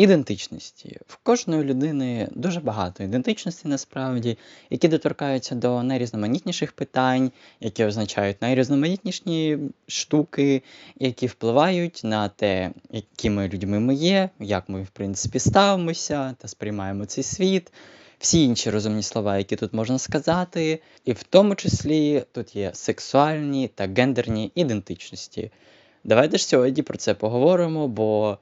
Ідентичності. В кожної людини дуже багато ідентичностей насправді, які доторкаються до найрізноманітніших питань, які означають найрізноманітніші штуки, які впливають на те, якими людьми ми є, як ми, в принципі, ставимося та сприймаємо цей світ. Всі інші розумні слова, які тут можна сказати, і в тому числі тут є сексуальні та гендерні ідентичності. Давайте ж сьогодні про це поговоримо, бо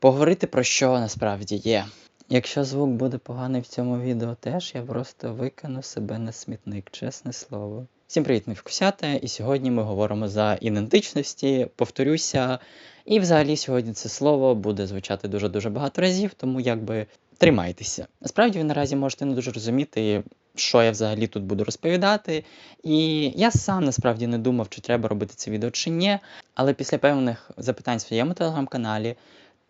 поговорити про що насправді є. Якщо звук буде поганий в цьому відео теж, я просто викину себе на смітник, чесне слово. Всім привіт, ми вкусята, і сьогодні ми говоримо за ідентичності, повторюся. І взагалі сьогодні це слово буде звучати дуже-дуже багато разів, тому якби тримайтеся. Насправді ви наразі можете не дуже розуміти, що я взагалі тут буду розповідати. І я сам насправді не думав, чи треба робити це відео чи ні. Але після певних запитань в своєму телеграм-каналі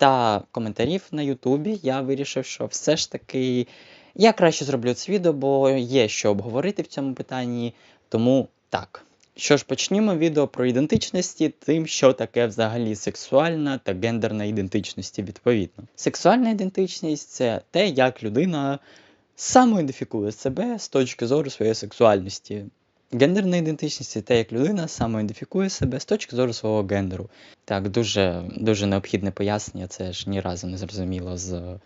та коментарів на Ютубі я вирішив, що все ж таки я краще зроблю це відео, бо є що обговорити в цьому питанні. Тому так. Що ж, почнімо відео про ідентичності, тим, що таке взагалі сексуальна та гендерна ідентичності відповідно. Сексуальна ідентичність це те, як людина самоідентифікує себе з точки зору своєї сексуальності. Гендерна ідентичність це те, як людина самоідентифікує себе з точки зору свого гендеру. Так, дуже дуже необхідне пояснення, це ж ні разу не зрозуміло з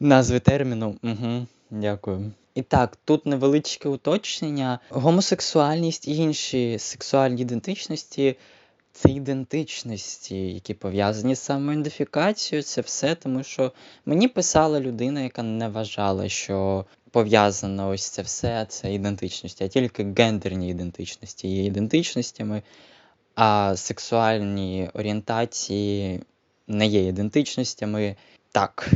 назви терміну. Угу, Дякую. І так, тут невеличке уточнення. Гомосексуальність і інші сексуальні ідентичності це ідентичності, які пов'язані з самоідентифікацією, це все, тому що мені писала людина, яка не вважала, що пов'язано ось це все, це ідентичності, а тільки гендерні ідентичності є ідентичностями, а сексуальні орієнтації не є ідентичностями. Так,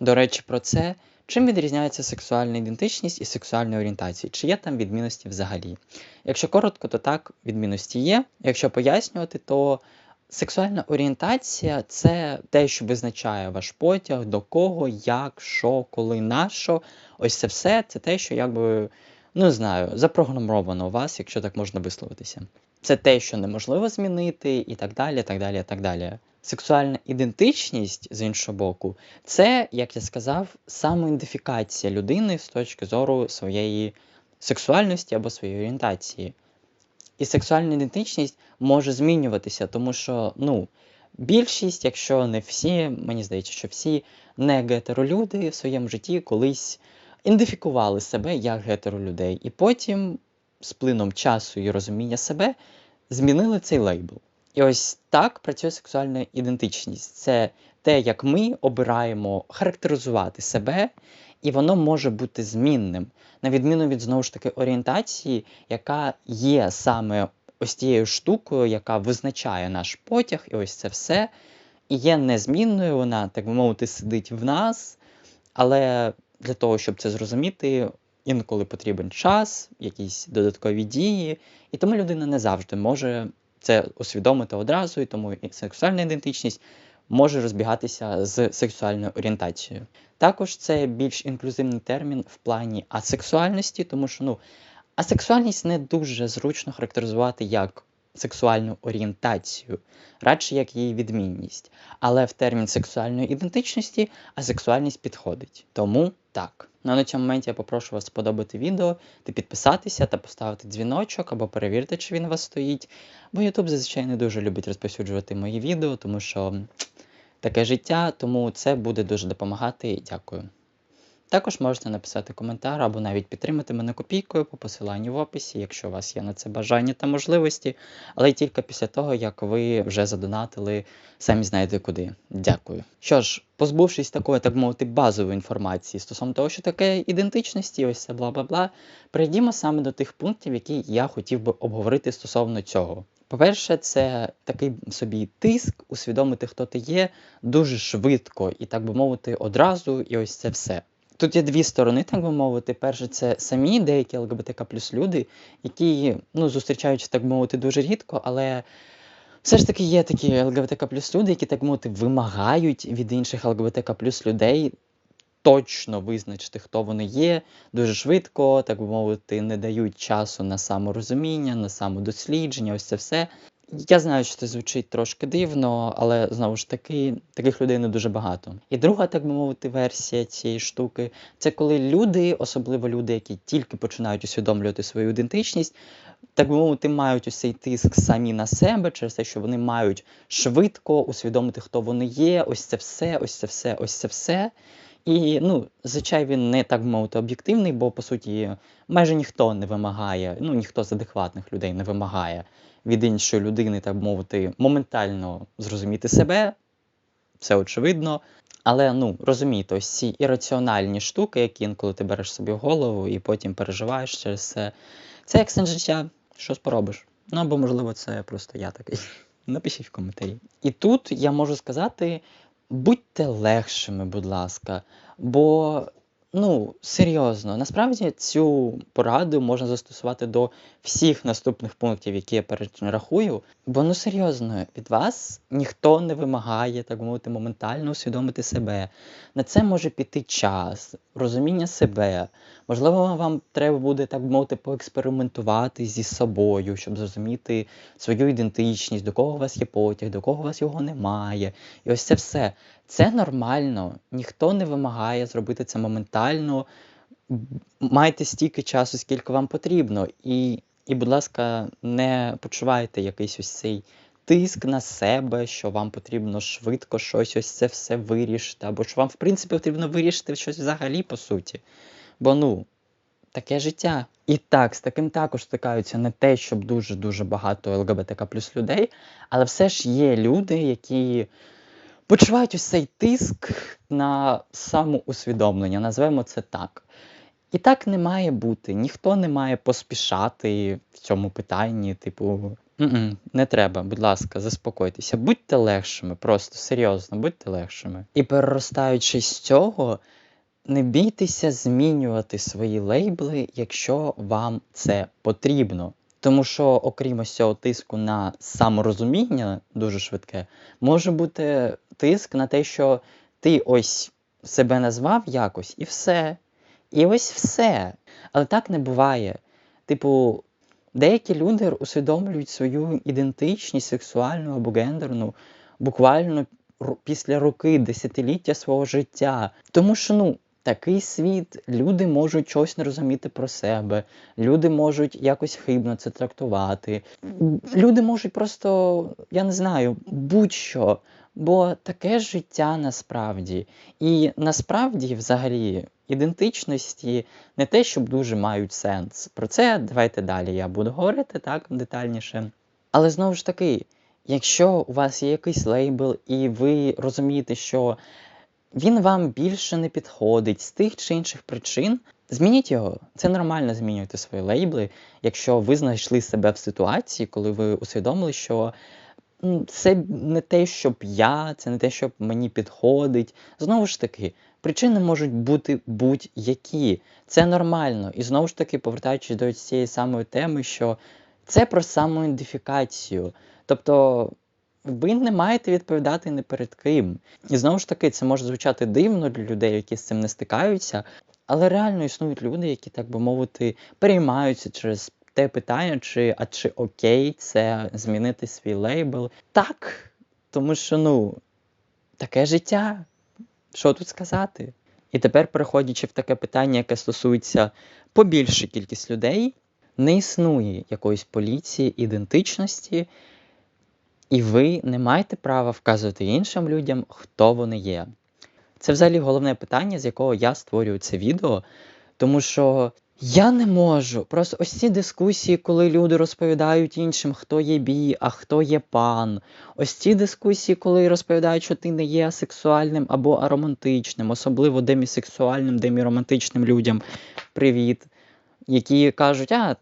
до речі, про це. Чим відрізняється сексуальна ідентичність і сексуальна орієнтація? Чи є там відмінності взагалі? Якщо коротко, то так, відмінності є. Якщо пояснювати, то сексуальна орієнтація це те, що визначає ваш потяг, до кого, як, що, коли, на що. Ось це все це те, що якби, ну знаю, запрограмовано у вас, якщо так можна висловитися. Це те, що неможливо змінити, і так далі. так далі, так далі. Сексуальна ідентичність, з іншого боку, це, як я сказав, самоідентифікація людини з точки зору своєї сексуальності або своєї орієнтації. І сексуальна ідентичність може змінюватися, тому що ну, більшість, якщо не всі, мені здається, що всі не гетеролюди в своєму житті колись ідентифікували себе як гетеролюдей. І потім, з плином часу і розуміння себе, змінили цей лейбл. І ось так працює сексуальна ідентичність. Це те, як ми обираємо характеризувати себе, і воно може бути змінним, на відміну від знову ж таки орієнтації, яка є саме ось тією штукою, яка визначає наш потяг, і ось це все. І є незмінною, вона, так би мовити, сидить в нас. Але для того, щоб це зрозуміти, інколи потрібен час, якісь додаткові дії, і тому людина не завжди може це усвідомити одразу, і тому і сексуальна ідентичність може розбігатися з сексуальною орієнтацією. Також це більш інклюзивний термін в плані асексуальності, тому що ну, асексуальність не дуже зручно характеризувати як сексуальну орієнтацію, радше як її відмінність. Але в термін сексуальної ідентичності асексуальність підходить. Тому так. Ну а на цьому моменті я попрошу вас сподобати відео, та підписатися та поставити дзвіночок або перевірити, чи він у вас стоїть. Бо YouTube зазвичай не дуже любить розповсюджувати мої відео, тому що таке життя, тому це буде дуже допомагати. Дякую. Також можете написати коментар або навіть підтримати мене копійкою по посиланню в описі, якщо у вас є на це бажання та можливості, але тільки після того, як ви вже задонатили, самі знаєте куди. Дякую. Що ж, позбувшись такої, так мовити, базової інформації стосовно того, що таке ідентичності, ось це бла бла бла, перейдімо саме до тих пунктів, які я хотів би обговорити стосовно цього. По-перше, це такий собі тиск, усвідомити, хто ти є, дуже швидко і, так би мовити, одразу, і ось це все. Тут є дві сторони, так би мовити. Перше, це самі деякі ЛГБТК плюс люди, які ну, зустрічаються, так би мовити, дуже рідко, але все ж таки є такі ЛГБТК плюс люди, які, так мовити, вимагають від інших ЛГБТК плюс людей точно визначити, хто вони є, дуже швидко, так би мовити, не дають часу на саморозуміння, на самодослідження, ось це все. Я знаю, що це звучить трошки дивно, але знову ж таки, таких людей не дуже багато. І друга, так би мовити, версія цієї штуки це коли люди, особливо люди, які тільки починають усвідомлювати свою ідентичність, так би мовити, мають ось цей тиск самі на себе через те, що вони мають швидко усвідомити, хто вони є, ось це все, ось це все, ось це все. І ну, зазвичай він не так мовити об'єктивний, бо по суті майже ніхто не вимагає, ну ніхто з адекватних людей не вимагає від іншої людини, так мовити, моментально зрозуміти себе, все очевидно. Але ну розумієте, ось ці ірраціональні штуки, які інколи ти береш собі в голову і потім переживаєш через це. Це як сенс життя, що поробиш. Ну або, можливо, це просто я такий. Напишіть в коментарі. І тут я можу сказати: будьте легшими, будь ласка, бо Ну, серйозно, насправді цю пораду можна застосувати до всіх наступних пунктів, які я перерахую. Бо ну серйозно, від вас ніхто не вимагає, так мовити, моментально усвідомити себе. На це може піти час, розуміння себе. Можливо, вам треба буде, так мовити, поекспериментувати зі собою, щоб зрозуміти свою ідентичність, до кого у вас є потяг, до кого у вас його немає. І ось це все. Це нормально, ніхто не вимагає зробити це моментально. Майте стільки часу, скільки вам потрібно. І, і будь ласка, не почувайте якийсь ось цей тиск на себе, що вам потрібно швидко щось ось це все вирішити, або що вам, в принципі, потрібно вирішити щось взагалі, по суті. Бо ну, таке життя. І так, з таким також стикаються не те, щоб дуже-дуже багато ЛГБТК плюс людей, але все ж є люди, які почувають ось цей тиск на самоусвідомлення, назвемо це так. І так не має бути. Ніхто не має поспішати в цьому питанні, типу, Н-н, не треба, будь ласка, заспокойтеся, будьте легшими, просто серйозно, будьте легшими. І переростаючи з цього, не бійтеся змінювати свої лейбли, якщо вам це потрібно. Тому що, окрім ось цього тиску на саморозуміння, дуже швидке, може бути тиск на те, що ти ось себе назвав якось, і все. І ось все. Але так не буває. Типу, деякі люди усвідомлюють свою ідентичність сексуальну або гендерну буквально після роки, десятиліття свого життя. Тому що, ну такий світ, люди можуть щось не розуміти про себе, люди можуть якось хибно це трактувати. Люди можуть просто, я не знаю, будь-що. Бо таке життя насправді. І насправді, взагалі, ідентичності не те, щоб дуже мають сенс. Про це давайте далі я буду говорити так детальніше. Але знову ж таки, якщо у вас є якийсь лейбл, і ви розумієте, що він вам більше не підходить з тих чи інших причин. Змініть його. Це нормально змінювати свої лейбли, якщо ви знайшли себе в ситуації, коли ви усвідомили, що це не те, щоб я, це не те, щоб мені підходить. Знову ж таки, причини можуть бути будь-які. Це нормально. І знову ж таки, повертаючись до цієї самої теми, що це про самоідентифікацію. Тобто ви не маєте відповідати не перед ким. І знову ж таки, це може звучати дивно для людей, які з цим не стикаються, але реально існують люди, які, так би мовити, переймаються через те питання, чи а чи окей це змінити свій лейбл. Так, тому що, ну, таке життя. Що тут сказати? І тепер, переходячи в таке питання, яке стосується побільше кількість людей, не існує якоїсь поліції ідентичності, і ви не маєте права вказувати іншим людям, хто вони є. Це взагалі головне питання, з якого я створюю це відео, тому що я не можу. Просто ось ці дискусії, коли люди розповідають іншим, хто є бій, а хто є пан. Ось ці дискусії, коли розповідають, що ти не є асексуальним або аромантичним, особливо демісексуальним, деміромантичним людям. Привіт. Які кажуть, а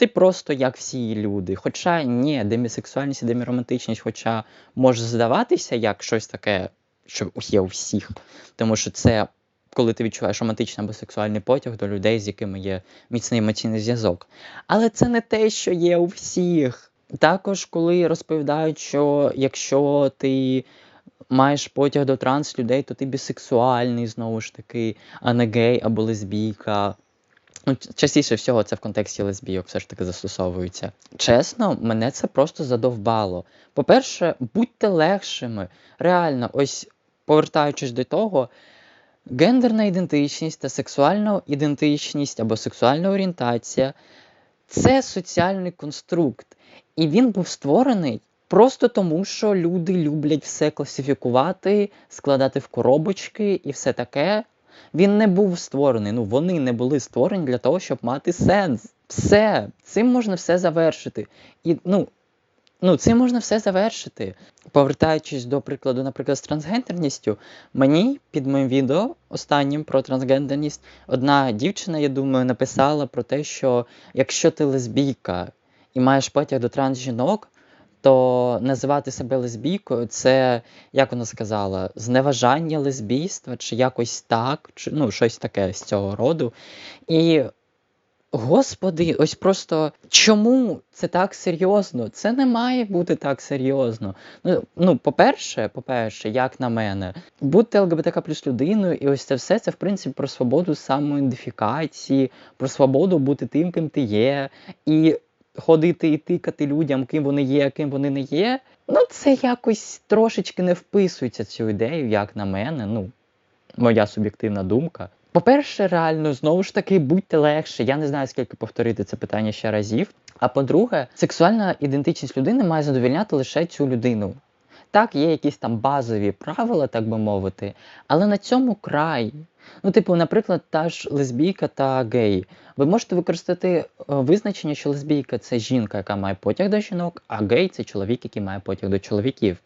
ти просто як всі люди. Хоча ні, демісексуальність і деміромантичність, хоча може здаватися як щось таке, що є у всіх. Тому що це коли ти відчуваєш романтичний або сексуальний потяг до людей, з якими є міцний емоційний зв'язок. Але це не те, що є у всіх. Також, коли розповідають, що якщо ти маєш потяг до транс людей, то ти бісексуальний, знову ж таки, а не гей або лесбійка. Ну, частіше всього це в контексті лесбійок все ж таки застосовується. Чесно, мене це просто задовбало. По-перше, будьте легшими. Реально, ось повертаючись до того, гендерна ідентичність та сексуальна ідентичність або сексуальна орієнтація це соціальний конструкт. І він був створений просто тому, що люди люблять все класифікувати, складати в коробочки і все таке. Він не був створений. Ну вони не були створені для того, щоб мати сенс. Все, цим можна все завершити. І ну, ну цим можна все завершити. Повертаючись до прикладу, наприклад, з трансгендерністю, мені під моїм відео останнім про трансгендерність одна дівчина, я думаю, написала про те, що якщо ти лесбійка і маєш потяг до трансжінок, то називати себе лесбійкою це, як вона сказала, зневажання лесбійства, чи якось так, чи ну, щось таке з цього роду. І, господи, ось просто чому це так серйозно? Це не має бути так серйозно. Ну, ну по-перше, по-перше, як на мене, бути ЛГБТК плюс людиною, і ось це все це в принципі про свободу самоідентифікації, про свободу бути тим, ким ти є. І ходити і тикати людям, ким вони є, ким вони не є. Ну, це якось трошечки не вписується цю ідею, як на мене. Ну, моя суб'єктивна думка. По-перше, реально, знову ж таки, будьте легше. Я не знаю, скільки повторити це питання ще разів. А по-друге, сексуальна ідентичність людини має задовільняти лише цю людину. Так, є якісь там базові правила, так би мовити, але на цьому край. Ну, типу, наприклад, та ж лесбійка та гей. Ви можете використати е, визначення, що лесбійка це жінка, яка має потяг до жінок, а гей це чоловік, який має потяг до чоловіків.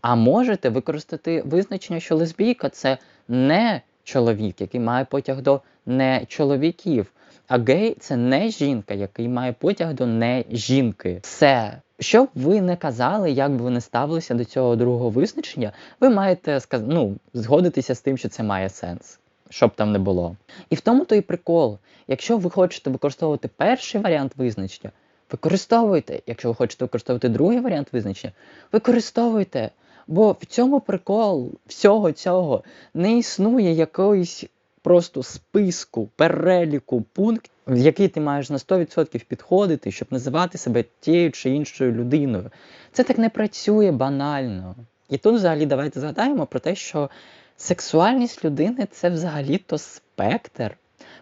А можете використати визначення, що лесбійка це не чоловік, який має потяг до не чоловіків. А гей це не жінка, який має потяг до не жінки. Все. Що б ви не казали, як би ви не ставилися до цього другого визначення, ви маєте ну, згодитися з тим, що це має сенс, щоб там не було. І в тому то і прикол. Якщо ви хочете використовувати перший варіант визначення, використовуйте. Якщо ви хочете використовувати другий варіант визначення, використовуйте. Бо в цьому прикол всього цього не існує якоїсь просто списку, переліку пунктів, в який ти маєш на 100% підходити, щоб називати себе тією чи іншою людиною. Це так не працює банально. І тут взагалі давайте згадаємо про те, що сексуальність людини це взагалі-то спектр.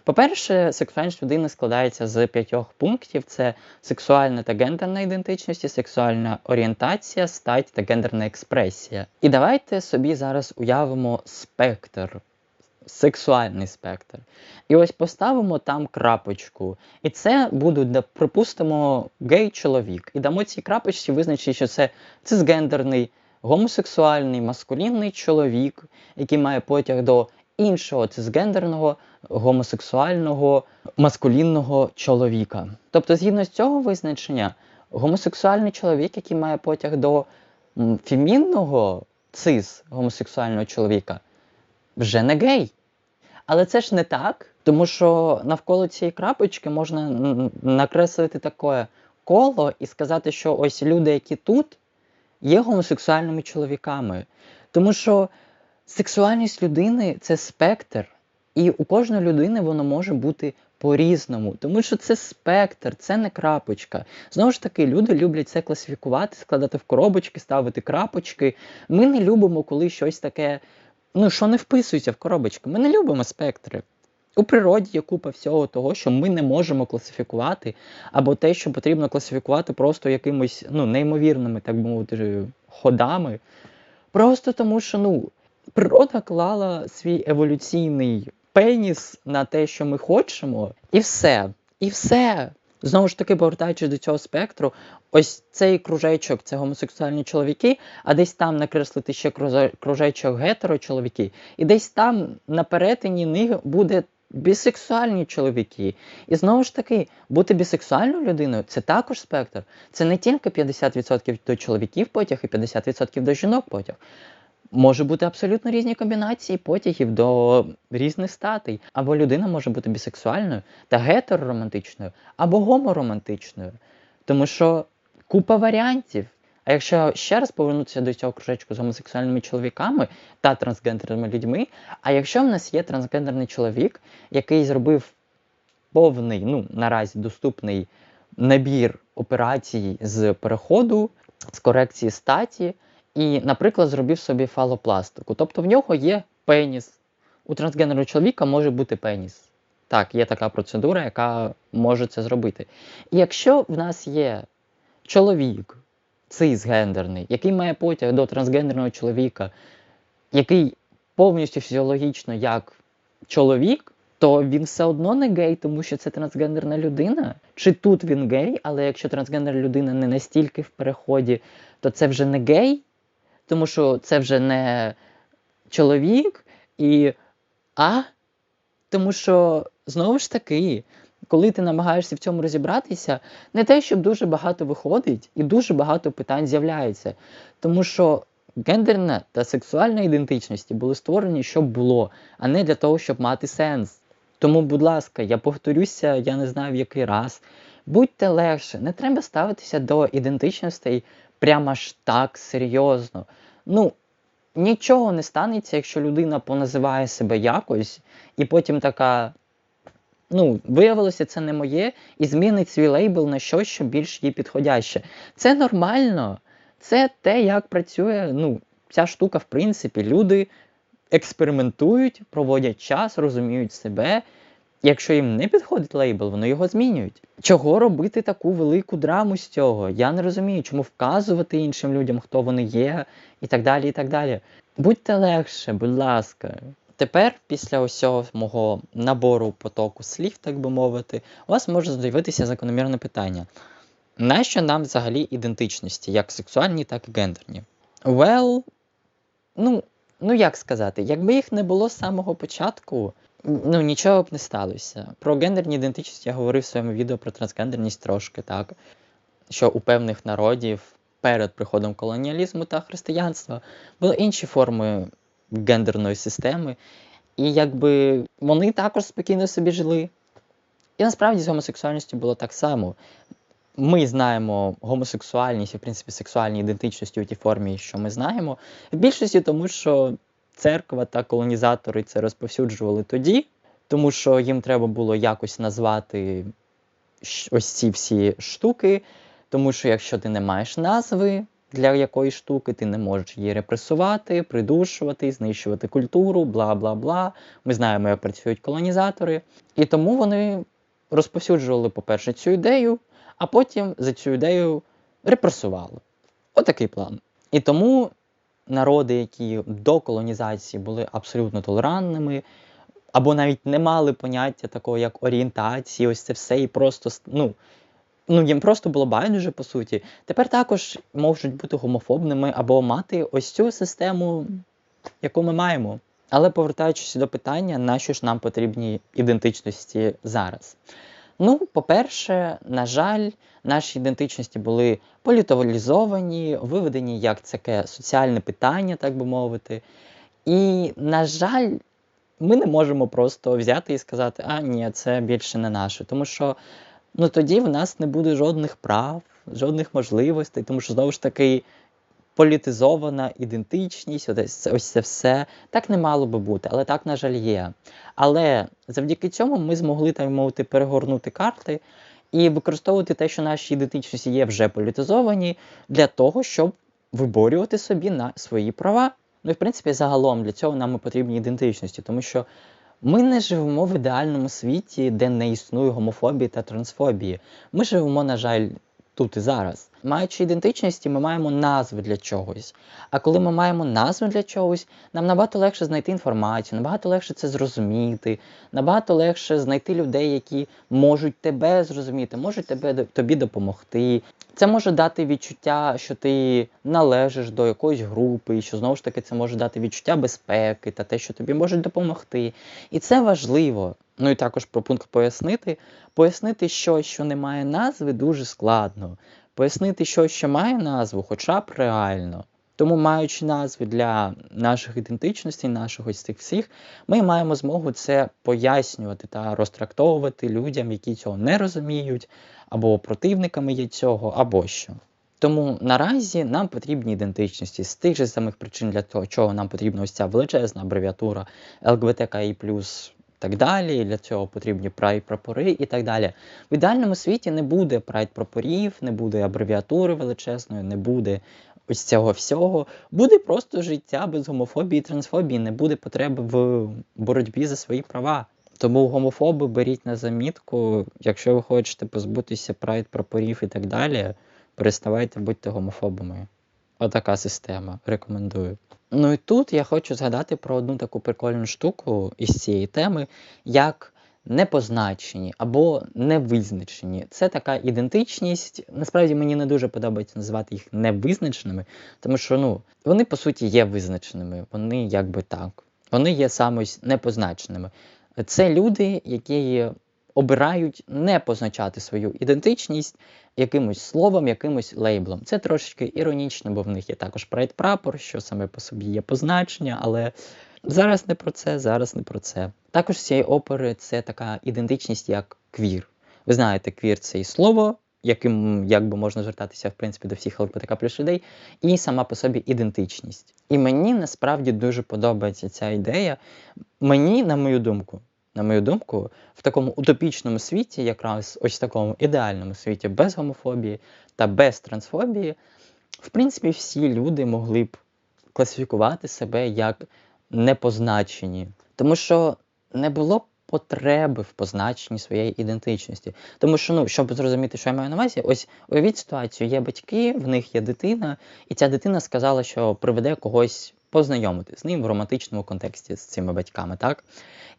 По-перше, сексуальність людини складається з п'ятьох пунктів: це сексуальна та гендерна ідентичність, сексуальна орієнтація, стать та гендерна експресія. І давайте собі зараз уявимо спектр сексуальний спектр. І ось поставимо там крапочку. І це буде, припустимо, гей-чоловік. І дамо цій крапочці визначити, що це цисгендерний, гомосексуальний, маскулінний чоловік, який має потяг до іншого цисгендерного, гомосексуального, маскулінного чоловіка. Тобто, згідно з цього визначення, гомосексуальний чоловік, який має потяг до фемінного цис гомосексуального чоловіка, вже не гей. Але це ж не так, тому що навколо цієї крапочки можна накреслити таке коло і сказати, що ось люди, які тут, є гомосексуальними чоловіками. Тому що сексуальність людини це спектр, і у кожної людини воно може бути по-різному, тому що це спектр, це не крапочка. Знову ж таки, люди люблять це класифікувати, складати в коробочки, ставити крапочки. Ми не любимо, коли щось таке ну, що не вписується в коробочку. Ми не любимо спектри. У природі є купа всього того, що ми не можемо класифікувати, або те, що потрібно класифікувати просто якимось ну, неймовірними, так би мовити, ходами. Просто тому, що ну, природа клала свій еволюційний пеніс на те, що ми хочемо, і все. І все. Знову ж таки, повертаючись до цього спектру, ось цей кружечок це гомосексуальні чоловіки, а десь там накреслити ще кружечок гетерочоловіки, і десь там на перетині них буде бісексуальні чоловіки. І знову ж таки, бути бісексуальною людиною це також спектр. Це не тільки 50% до чоловіків потяг і 50% до жінок потяг. Може бути абсолютно різні комбінації потягів до різних статей. Або людина може бути бісексуальною та гетероромантичною, або гоморомантичною. Тому що купа варіантів. А якщо ще раз повернутися до цього кружечку з гомосексуальними чоловіками та трансгендерними людьми, а якщо в нас є трансгендерний чоловік, який зробив повний, ну, наразі доступний набір операцій з переходу, з корекції статі, і, наприклад, зробив собі фалопластику. Тобто в нього є пеніс. У трансгендерного чоловіка може бути пеніс. Так, є така процедура, яка може це зробити. І якщо в нас є чоловік цисгендерний, який має потяг до трансгендерного чоловіка, який повністю фізіологічно як чоловік, то він все одно не гей, тому що це трансгендерна людина. Чи тут він гей, але якщо трансгендерна людина не настільки в переході, то це вже не гей, тому що це вже не чоловік і а. Тому що знову ж таки, коли ти намагаєшся в цьому розібратися, не те, щоб дуже багато виходить, і дуже багато питань з'являється. Тому що гендерна та сексуальна ідентичності були створені, щоб було, а не для того, щоб мати сенс. Тому, будь ласка, я повторюся, я не знаю в який раз. Будьте легше, не треба ставитися до ідентичностей прямо аж так серйозно. Ну, нічого не станеться, якщо людина поназиває себе якось, і потім така. Ну, виявилося, це не моє, і змінить свій лейбл на щось, що більш їй підходяще. Це нормально. Це те, як працює ну, ця штука, в принципі. Люди експериментують, проводять час, розуміють себе. Якщо їм не підходить лейбл, вони його змінюють. Чого робити таку велику драму з цього? Я не розумію, чому вказувати іншим людям, хто вони є, і так далі. і так далі. Будьте легше, будь ласка. Тепер, після усього мого набору потоку слів, так би мовити, у вас може з'явитися закономірне питання. Нащо нам взагалі ідентичності, як сексуальні, так і гендерні? Well, ну, ну як сказати, якби їх не було з самого початку, ну нічого б не сталося. Про гендерні ідентичності я говорив в своєму відео про трансгендерність трошки, так. Що у певних народів перед приходом колоніалізму та християнства були інші форми гендерної системи, і якби вони також спокійно собі жили. І насправді з гомосексуальністю було так само. Ми знаємо гомосексуальність і, в принципі, сексуальні ідентичності у тій формі, що ми знаємо, в більшості тому, що церква та колонізатори це розповсюджували тоді, тому що їм треба було якось назвати ось ці всі штуки. Тому що якщо ти не маєш назви для якоїсь штуки, ти не можеш її репресувати, придушувати, знищувати культуру, бла бла бла. Ми знаємо, як працюють колонізатори. І тому вони розповсюджували, по-перше, цю ідею, а потім за цю ідею репресували. Отакий план. І тому народи, які до колонізації були абсолютно толерантними, або навіть не мали поняття такого, як орієнтації, ось це все, і просто ну, ну їм просто було байдуже по суті. Тепер також можуть бути гомофобними або мати ось цю систему, яку ми маємо. Але повертаючись до питання, на що ж нам потрібні ідентичності зараз? Ну, по-перше, на жаль, наші ідентичності були політовалізовані, виведені як таке соціальне питання, так би мовити. І, на жаль, ми не можемо просто взяти і сказати, а ні, це більше не наше. Тому що ну, тоді в нас не буде жодних прав, жодних можливостей, тому що знову ж таки. Політизована ідентичність, ось, ось це все. Так не мало би бути, але так, на жаль, є. Але завдяки цьому ми змогли, так мовити, перегорнути карти і використовувати те, що наші ідентичності є вже політизовані, для того, щоб виборювати собі на свої права. Ну і в принципі, загалом для цього нам і потрібні ідентичності, тому що ми не живемо в ідеальному світі, де не існує гомофобії та трансфобії. Ми живемо, на жаль, тут і зараз. Маючи ідентичності, ми маємо назви для чогось. А коли ми маємо назви для чогось, нам набагато легше знайти інформацію, набагато легше це зрозуміти, набагато легше знайти людей, які можуть тебе зрозуміти, можуть тебе тобі допомогти. Це може дати відчуття, що ти належиш до якоїсь групи, і що знову ж таки це може дати відчуття безпеки та те, що тобі можуть допомогти. І це важливо. Ну і також про пункт пояснити. Пояснити щось, що не має назви, дуже складно. Пояснити що має назву, хоча б реально. Тому, маючи назви для наших ідентичностей, наших ось цих всіх, ми маємо змогу це пояснювати та розтрактовувати людям, які цього не розуміють, або противниками є цього, або що. Тому наразі нам потрібні ідентичності з тих же самих причин, для того, чого нам потрібна ось ця величезна абревіатура LGBTKI+, так далі. Для цього потрібні прайд-прапори і так далі. В ідеальному світі не буде прайд-прапорів, не буде абревіатури величезної, не буде ось цього всього. Буде просто життя без гомофобії і трансфобії, не буде потреби в боротьбі за свої права. Тому гомофоби беріть на замітку, якщо ви хочете позбутися прайд прапорів і так далі, переставайте бути гомофобами. Отака система. Рекомендую. Ну і тут я хочу згадати про одну таку прикольну штуку із цієї теми, як непозначені або невизначені. Це така ідентичність. Насправді мені не дуже подобається називати їх невизначеними, тому що ну, вони по суті є визначеними, вони якби так. Вони є саме непозначеними. Це люди, які обирають не позначати свою ідентичність якимось словом, якимось лейблом. Це трошечки іронічно, бо в них є також прайд-прапор, що саме по собі є позначення, але зараз не про це, зараз не про це. Також з цієї опери це така ідентичність, як квір. Ви знаєте, квір це і слово, яким якби можна звертатися в принципі до всіх ЛГБТК плюс людей, і сама по собі ідентичність. І мені насправді дуже подобається ця ідея. Мені, на мою думку, на мою думку, в такому утопічному світі, якраз ось такому ідеальному світі, без гомофобії та без трансфобії, в принципі, всі люди могли б класифікувати себе як непозначені. Тому що не було потреби в позначенні своєї ідентичності. Тому що, ну, щоб зрозуміти, що я маю на увазі, ось уявіть ситуацію, є батьки, в них є дитина, і ця дитина сказала, що приведе когось познайомити з ним в романтичному контексті з цими батьками. так?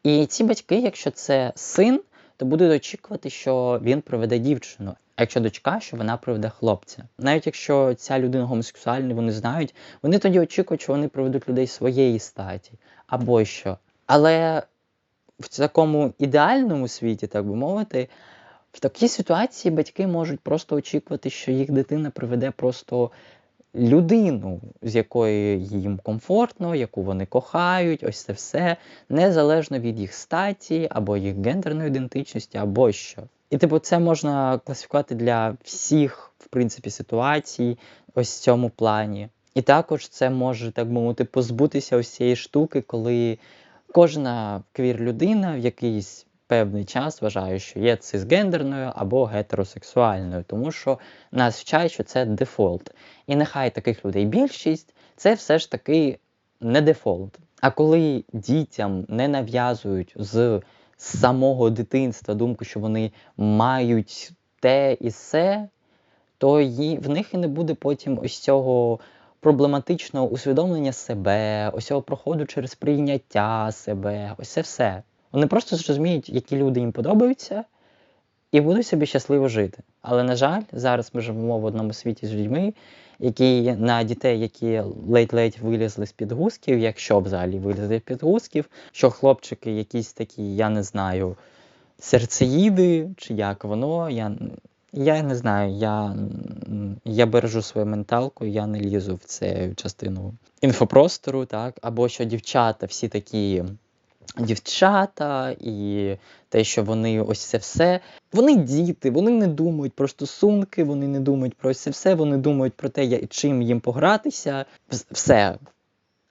І ці батьки, якщо це син, то будуть очікувати, що він приведе дівчину. А якщо дочка, що вона приведе хлопця. Навіть якщо ця людина гомосексуальна, вони знають, вони тоді очікують, що вони приведуть людей своєї статі або що. Але в такому ідеальному світі, так би мовити, в такій ситуації батьки можуть просто очікувати, що їх дитина приведе просто людину, з якою їм комфортно, яку вони кохають, ось це все, незалежно від їх статі, або їх гендерної ідентичності, або що. І типу, це можна класифікувати для всіх, в принципі, ситуацій, ось в цьому плані. І також це може, так мовити, позбутися ось цієї штуки, коли кожна квір-людина в якийсь певний час вважає, що є цисгендерною або гетеросексуальною, тому що нас вчать, що це дефолт. І нехай таких людей більшість, це все ж таки не дефолт. А коли дітям не нав'язують з самого дитинства думку, що вони мають те і все, то в них і не буде потім ось цього проблематичного усвідомлення себе, ось цього проходу через прийняття себе, ось це все. Вони просто зрозуміють, які люди їм подобаються, і будуть собі щасливо жити. Але, на жаль, зараз ми живемо в одному світі з людьми, які на дітей, які ледь-ледь вилізли з під гусків, якщо взагалі вилізли з під гусків, що хлопчики якісь такі, я не знаю, серцеїди, чи як воно, я я не знаю, я я бережу свою менталку, я не лізу в цю частину інфопростору, так, або що дівчата всі такі дівчата, і те, що вони ось це все. Вони діти, вони не думають про стосунки, вони не думають про це все, вони думають про те, чим їм погратися. Все.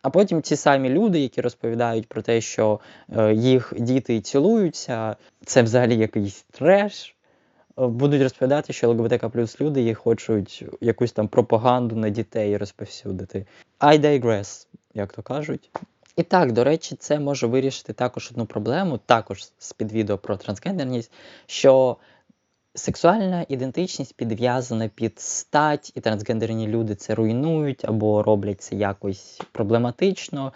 А потім ті самі люди, які розповідають про те, що е, їх діти цілуються, це взагалі якийсь треш. Е, будуть розповідати, що ЛГБТК плюс люди їх хочуть якусь там пропаганду на дітей розповсюдити. I digress, як то кажуть. І так, до речі, це може вирішити також одну проблему, також з під відео про трансгендерність, що сексуальна ідентичність підв'язана під стать, і трансгендерні люди це руйнують або роблять це якось проблематично.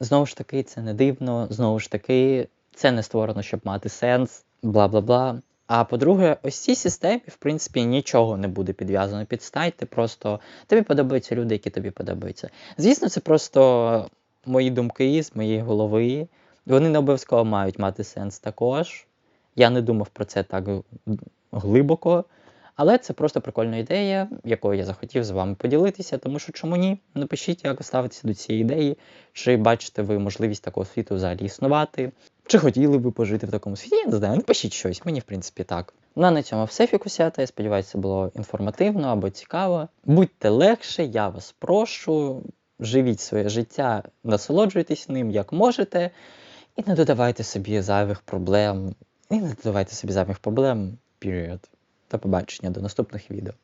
Знову ж таки, це не дивно, знову ж таки, це не створено, щоб мати сенс, бла бла бла. А по-друге, ось цій системі, в принципі, нічого не буде підв'язано під стать, ти просто тобі подобаються люди, які тобі подобаються. Звісно, це просто мої думки з моєї голови. Вони не обов'язково мають мати сенс також. Я не думав про це так глибоко. Але це просто прикольна ідея, якою я захотів з вами поділитися, тому що чому ні? Напишіть, як ставитися до цієї ідеї, чи бачите ви можливість такого світу взагалі існувати, чи хотіли ви пожити в такому світі? Я не знаю, напишіть щось, мені в принципі так. Ну а на цьому все фікусята. Я сподіваюся, було інформативно або цікаво. Будьте легше, я вас прошу живіть своє життя, насолоджуйтесь ним як можете. І не додавайте собі зайвих проблем. І не додавайте собі зайвих проблем. Period. До побачення, до наступних відео.